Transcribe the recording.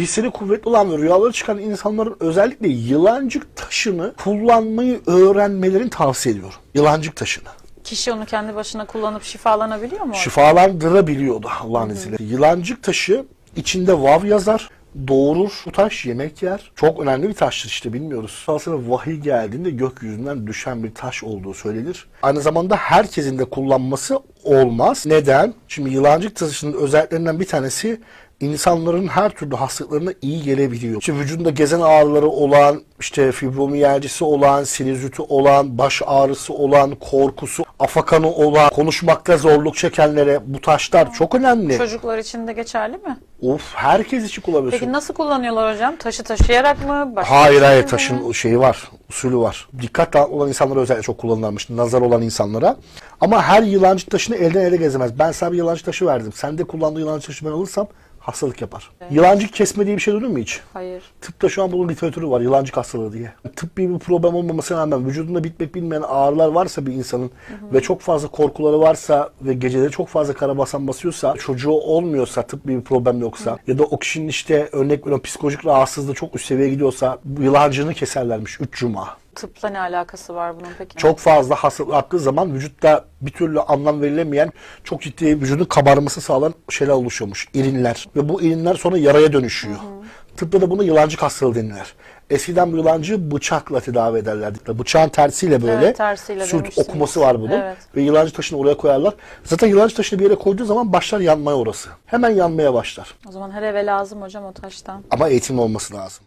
Hisseli kuvvetli olan ve rüyaları çıkan insanların özellikle yılancık taşını kullanmayı öğrenmelerini tavsiye ediyorum. Yılancık taşını. Kişi onu kendi başına kullanıp şifalanabiliyor mu? Şifalandırabiliyordu Allah'ın izniyle. Yılancık taşı içinde vav yazar. Doğurur bu taş yemek yer. Çok önemli bir taştır işte bilmiyoruz. Aslında vahiy geldiğinde gökyüzünden düşen bir taş olduğu söylenir. Aynı zamanda herkesin de kullanması olmaz. Neden? Şimdi yılancık taşının özelliklerinden bir tanesi insanların her türlü hastalıklarına iyi gelebiliyor. İşte vücudunda gezen ağrıları olan, işte fibromiyalcisi olan, sinüziti olan, baş ağrısı olan, korkusu, afakanı olan, konuşmakta zorluk çekenlere bu taşlar çok önemli. Çocuklar için de geçerli mi? Of herkes için kullanabiliyorsun. Peki nasıl kullanıyorlar hocam? Taşı taşıyarak mı? Başka Hayır bir hayır taşın mi? şeyi var. Usulü var. Dikkat olan insanlara özellikle çok kullanılmış. Nazar olan insanlara. Ama her yılancı taşını elden ele gezemez. Ben sana bir yılancı taşı verdim. Sen de kullandığı yılancı taşı ben alırsam hastalık yapar. Yılancık kesme diye bir şey duydun mu hiç? Hayır. Tıpta şu an bunun literatürü var. Yılancık hastalığı diye. Tıbbi bir problem olmamasına rağmen vücudunda bitmek bilmeyen ağrılar varsa bir insanın ve çok fazla korkuları varsa ve geceleri çok fazla karabasan basıyorsa, çocuğu olmuyorsa, tıbbi bir problem yoksa ya da o kişinin işte örnek veriyorum psikolojik rahatsızlığı çok üst seviyeye gidiyorsa bu yılancını keserlermiş 3 cuma. Tıpla ne alakası var bunun peki? Çok fazla hastalık arttığı zaman vücutta bir türlü anlam verilemeyen çok ciddi vücudun kabarması sağlayan şeyler oluşuyormuş. İrinler. Ve bu irinler sonra yaraya dönüşüyor. Tıpta da buna yılancık hastalığı denilir. Eskiden bu yılancı bıçakla tedavi ederlerdi. Bıçağın tersiyle böyle Evet, tersiyle sürt okuması var bunun. Evet. Ve yılancı taşını oraya koyarlar. Zaten yılancı taşını bir yere koyduğu zaman başlar yanmaya orası. Hemen yanmaya başlar. O zaman her eve lazım hocam o taştan. Ama eğitim olması lazım.